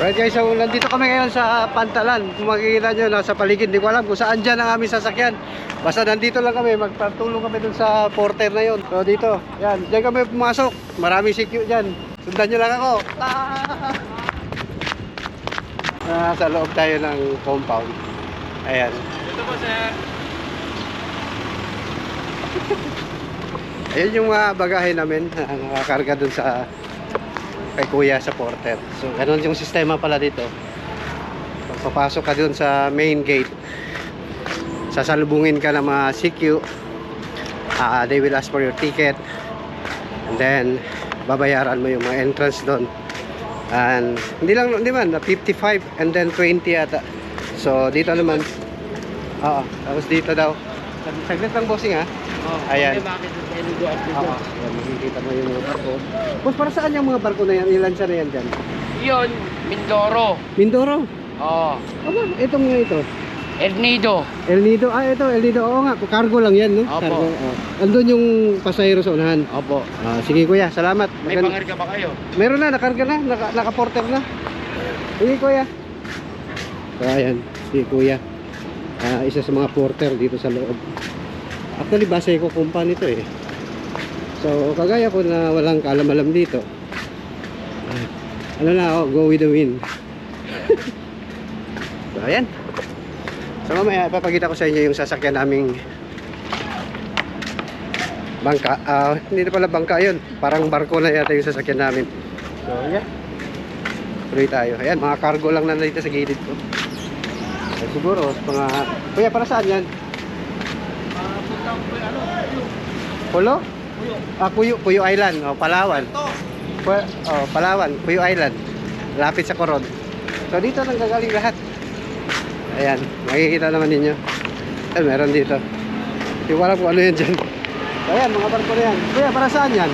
Right guys, so nandito kami ngayon sa Pantalan. Kung makikita nyo, nasa paligid. Hindi ko alam kung saan dyan ang aming sasakyan. Basta nandito lang kami, magpatulong kami dun sa porter na yon. So dito, yan, dyan kami pumasok. Maraming CQ dyan. Sundan nyo lang ako. Ah! Nasa loob tayo ng compound. Ayan. Ito po sir. Ayun yung mga bagahe namin na nakakarga dun sa kay kuya sa. So, ganun yung sistema pala dito. Pag papasok ka dun sa main gate, sasalubungin ka ng mga CQ. Ah, they will ask for your ticket. And then, babayaran mo yung mga entrance doon. And, hindi lang, hindi man, 55 and then 20 yata. So, dito naman, oo, tapos dito daw. Sag- Saglit lang bossing ha. Oh, Ayan. Okay, bakit any go up Oo. Yan, makikita mo yung mga barko. Boss, para saan yung mga barko na yan? Ilan siya na yan dyan? Yun, Mindoro. Mindoro. Oh, Aba, itong ito. El Nido. El Nido. Ah, ito, El Nido. Oo nga, cargo lang yan, no? Opo. Cargo. Oh. Andun yung pasahero sa unahan. Opo. Ah, sige kuya, salamat. May Maganda- pangarga ba kayo? Meron na, nakarga na, naka, naka-porter na. Sige kuya. So, ayan, si kuya. Ah, isa sa mga porter dito sa loob. Actually, base ko kumpa nito eh. So, kagaya ko na walang kaalam-alam dito. Ano na ako, go with the wind. so, ayan. So, mamaya, ipapakita ko sa inyo yung sasakyan naming bangka. Ah, hindi na pala bangka yun. Parang barko na yata yung sasakyan namin. So, yeah. Tuloy tayo. Ayan, mga cargo lang na dito sa gilid ko. So, siguro, mga... Kuya, para saan yan? Pulo? Ah, Puyo, Puyo Island. O, Palawan. Pu oh, Palawan, Puyo Island. Lapit sa Coron. So, dito nang gagaling lahat. Ayan, makikita naman ninyo. Ay, meron dito. Hindi ko alam kung ano yan dyan. So, ayan, mga barko na yan. Kuya, para saan yan?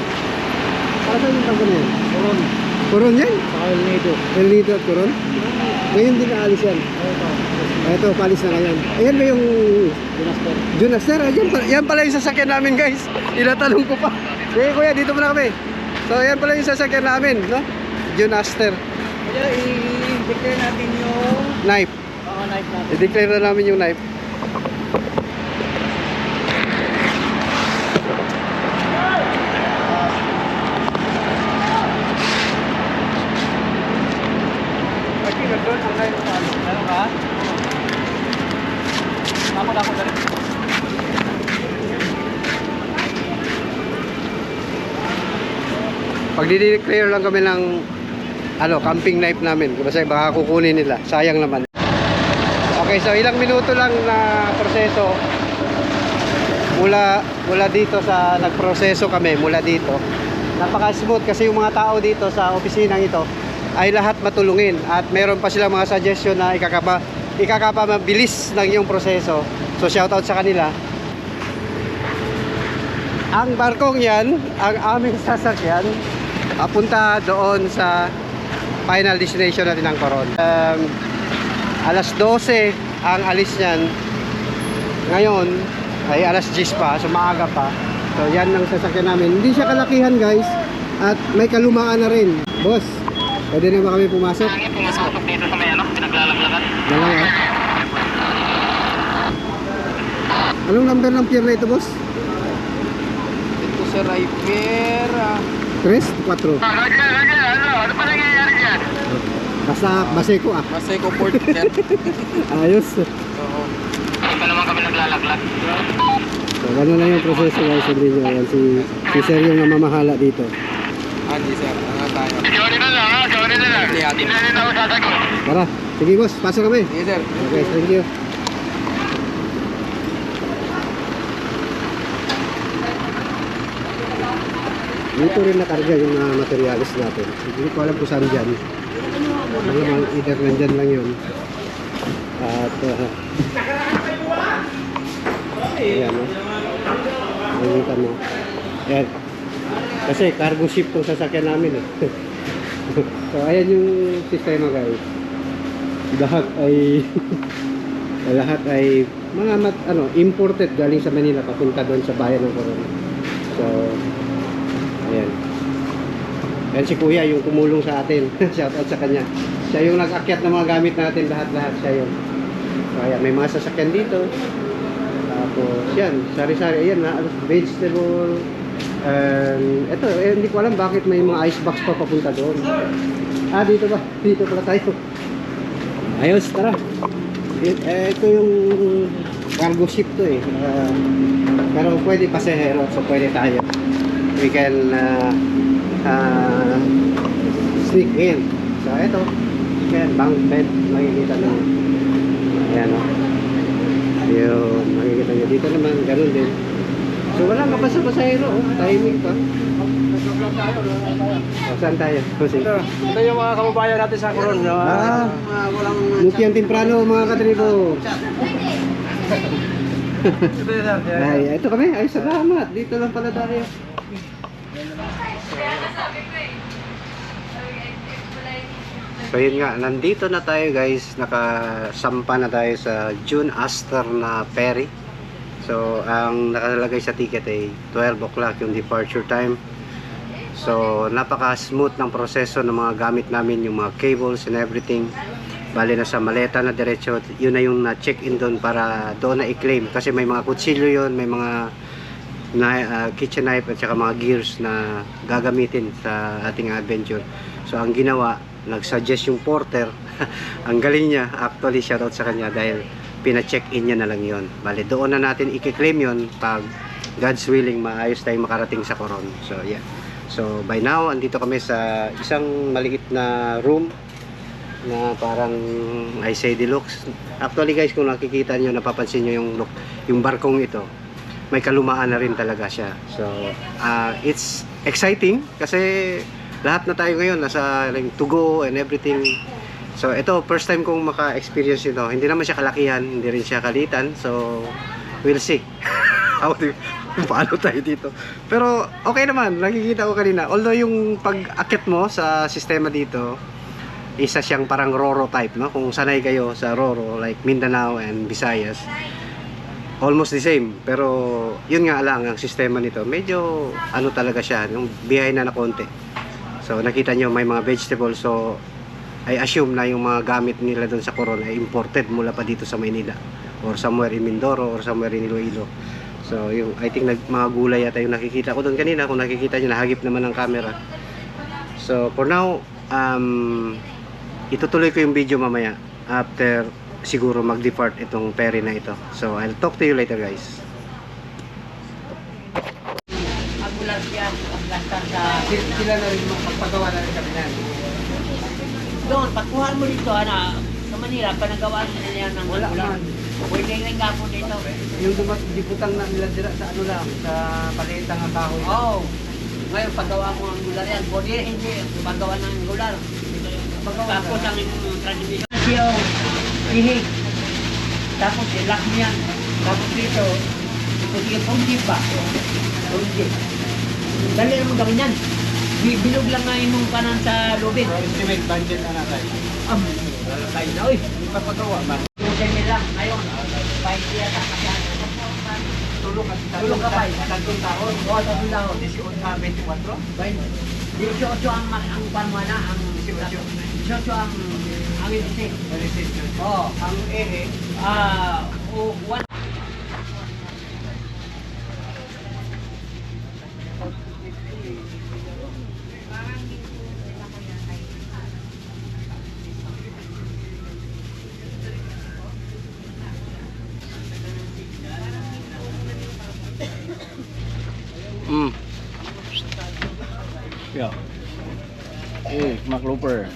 Para saan yung barko na yan? Coron. Coron yan? Saka El Nido. El Nido at Coron? Ngayon din naalis yan. Ito, palis na ngayon. Ayan ba yung Dinaster. Junaster? Yan pala, yan pala yung sasakyan namin guys. Tinatanong ko pa. Sige kuya, dito muna kami. So yan pala yung sasakyan namin, no? Junaster. Kaya i-declare natin yung Knife. mga knife natin. I-declare na namin yung knife. Pagi, nandun ang knife sa ano. Meron ka? Ako na ako na rin. Pag di-declare lang kami ng ano, camping knife namin. Kasi baka kukunin nila. Sayang naman. Okay, so ilang minuto lang na proseso mula mula dito sa nagproseso kami mula dito. Napaka-smooth kasi yung mga tao dito sa opisinang ito ay lahat matulungin at meron pa silang mga suggestion na ikakapa ikakapa mabilis ng yung proseso. So shoutout sa kanila. Ang barkong yan, ang aming sasakyan, papunta doon sa final destination natin ng Coron. Um, alas 12 ang alis niyan. Ngayon ay alas 10 pa, so maaga pa. So yan ang sasakyan namin. Hindi siya kalakihan guys at may kalumaan na rin. Boss, pwede na ba kami pumasok? Ang pumasok dito sa may ano, pinaglalaglagan. Dalawa. ah. Anong number ng pier na ito, boss? Ito sa Rivera. 3? 4? Roger, Roger, ano? Ano pa nangyayari dyan? Basta Baseco ah. Maseko Port, sir. Ayos. Oo. Hindi pa naman kami naglalaglag. So, ganun lang yung proseso guys. Sabi nyo, ayan, si, si Sir yung namamahala dito. Ah, di sir. Ano tayo? Sorry na lang, ha? Sorry na lang. Hindi Hindi na rin ako sasagot. Tara, sige boss, pasok kami. Sige sir. Okay, thank you. Dito rin nakarga yung mga materialis natin. Hindi ko alam kung saan dyan. Malamang either nandyan lang yun. At, uh, ayan, no? Nakikita mo. Ayan. Kasi cargo ship tong sasakyan namin eh. so, ayan yung sistema guys. Lahat ay lahat ay mga mat, ano, imported galing sa Manila papunta doon sa bayan ng Corona. So, ayan. Yan si Kuya yung kumulong sa atin. Shout out sa kanya. Siya yung nag-akyat ng mga gamit natin lahat-lahat siya yun. So, ayan, may mga sasakyan dito. Tapos, yan, sari-sari. Ayan na, ano, vegetable. And, eto, eh, hindi ko alam bakit may mga icebox pa papunta doon. Ah, dito ba? Dito pala tayo. Ayos, tara. Eh, ito yung cargo ship to eh. Ah, pero pwede pasahero, so pwede tayo. We can uh, uh, sneak in. So, ito. Ayan, bunk bed. Makikita nyo. Ayan o. Yun, makikita nyo. Dito naman, ganun din. So, wala ka pa sa pasahero. Oh. Timing pa. O, saan tayo? Jose? Ito, ito yung mga kababayan natin sa Coron. No? Ah. mga walang... Mukyang temprano mga katribo. Yan. Ay, ito kami. Ay, salamat. Dito lang pala tayo. So yun nga, nandito na tayo guys, nakasampa na tayo sa June Astor na ferry. So ang nakalagay sa ticket ay 12 o'clock yung departure time. So napaka-smooth ng proseso ng mga gamit namin, yung mga cables and everything. Bali na sa maleta na diretso, yun na yung na-check-in doon para doon na i-claim. Kasi may mga kutsilyo yun, may mga na, ah, kitchen knife at saka mga gears na gagamitin sa ating adventure. So ang ginawa, nag-suggest yung porter. ang galing niya, actually shoutout sa kanya dahil pina-check-in niya na lang yon. Bale, doon na natin i-claim yon pag God's willing, maayos tayong makarating sa Coron. So yeah. So by now, andito kami sa isang maliit na room na parang I say deluxe. Actually guys, kung nakikita nyo, napapansin nyo yung, look- yung barkong ito, may kalumaan na rin talaga siya. So, uh, it's exciting kasi lahat na tayo ngayon nasa like, to go and everything. So, ito, first time kong maka-experience ito. Hindi naman siya kalakihan, hindi rin siya kalitan. So, we'll see. How do, paano tayo dito. Pero, okay naman. Nakikita ko kanina. Although, yung pag-akit mo sa sistema dito, isa siyang parang Roro type, no? Kung sanay kayo sa Roro, like Mindanao and Visayas, almost the same. Pero, yun nga lang, ang sistema nito, medyo, ano talaga siya, yung biyahe na na konti. So, nakita nyo, may mga vegetables. So, I assume na yung mga gamit nila doon sa Coron ay imported mula pa dito sa Maynila or somewhere in Mindoro or somewhere in Iloilo. So, yung, I think nag, mga gulay yata yung nakikita ko doon kanina. Kung nakikita nyo, nahagip naman ng camera. So, for now, um, itutuloy ko yung video mamaya after siguro mag-depart itong ferry na ito. So, I'll talk to you later guys. Sila na rin magpagawa na rin kami na. Doon, pagkuhan mo dito, ana, sa Manila, panagawaan nila yan ng Wala man. Pwede rin gapo dito. Yung dumat, diputang na nila dira sa ano lang, sa paleta ng kahoy. Oo. Oh. Ngayon, paggawa mo ang gular yan. Body, hindi. Paggawa ng gular. Tapos ang transmission. Ihig. Tapos ilak mo yan. Tapos dito, punjib ba? Punjib. Dali naman gawin yan. Bi- Bilog lang nga yung kanan sa lubid. Estimate budget na natin. Um, lalakay na, oy. Ipapagawa ba? Tuloy nila ngayon. Five years ang kasyan. Tulong at Tulong ka pa eh. Tatlong taon. Oo, tatlong taon. 18 na 24. Bain. Diretso ang ma- ang pamana ang diretso ang ang ibig. Oo. Ang ere, Ah, o one Mm. Yeah. Eh, McLooper.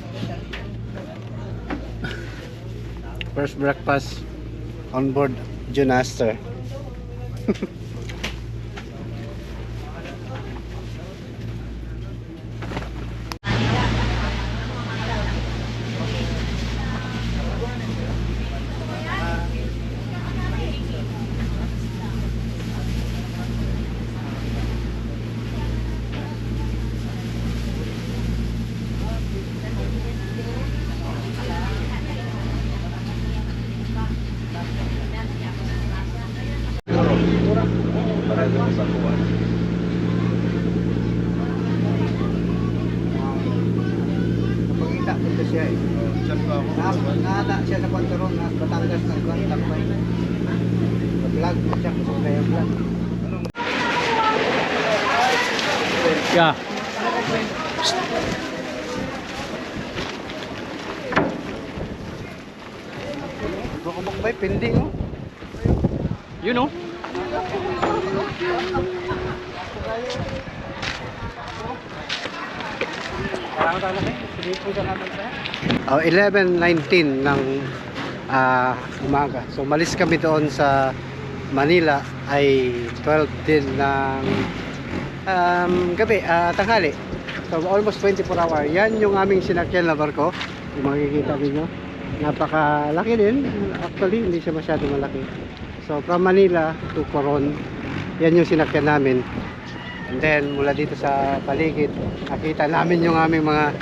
First breakfast on board Junaster. Batangas ng Kwan, Lakbay. Vlog mo siya, na yung vlog. Yeah. Baka makbay, pending oh. You know? Oh, 11.19 ng ah, umaga. So, malis kami doon sa Manila ay 12 din ng um, gabi, ah, tanghali. So, almost 24 hour. Yan yung aming sinakyan na barko. Yung makikita ninyo. Napakalaki din. Actually, hindi siya masyado malaki. So, from Manila to Coron, yan yung sinakyan namin. And then, mula dito sa paligid, nakita namin yung aming mga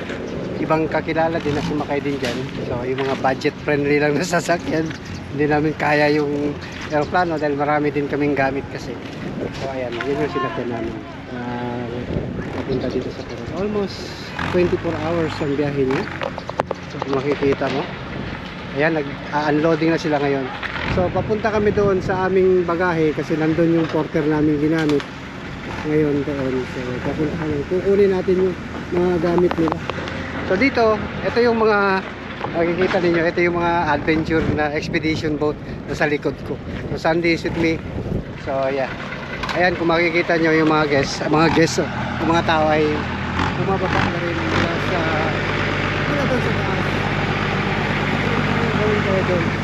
ibang kakilala din na sumakay din dyan. So, yung mga budget friendly lang na sasakyan. Hindi namin kaya yung aeroplano dahil marami din kaming gamit kasi. So, ayan, yun yung sinakyan namin. Uh, dito sa Coron. Almost 24 hours ang biyahe niya. So, makikita mo. Ayan, nag-unloading na sila ngayon. So, papunta kami doon sa aming bagahe kasi nandun yung porter namin ginamit ngayon doon. So, papunta kami. Kukunin natin yung mga gamit nila. So, dito, ito yung mga makikita ninyo, ito yung mga adventure na expedition boat na sa likod ko. So, Sunday is with me. So, yeah. Ayan, kung makikita nyo yung mga guests, mga guests, oh, yung mga tao ay bumababa na rin mula sa, mula doon sa taas. Doon, doon.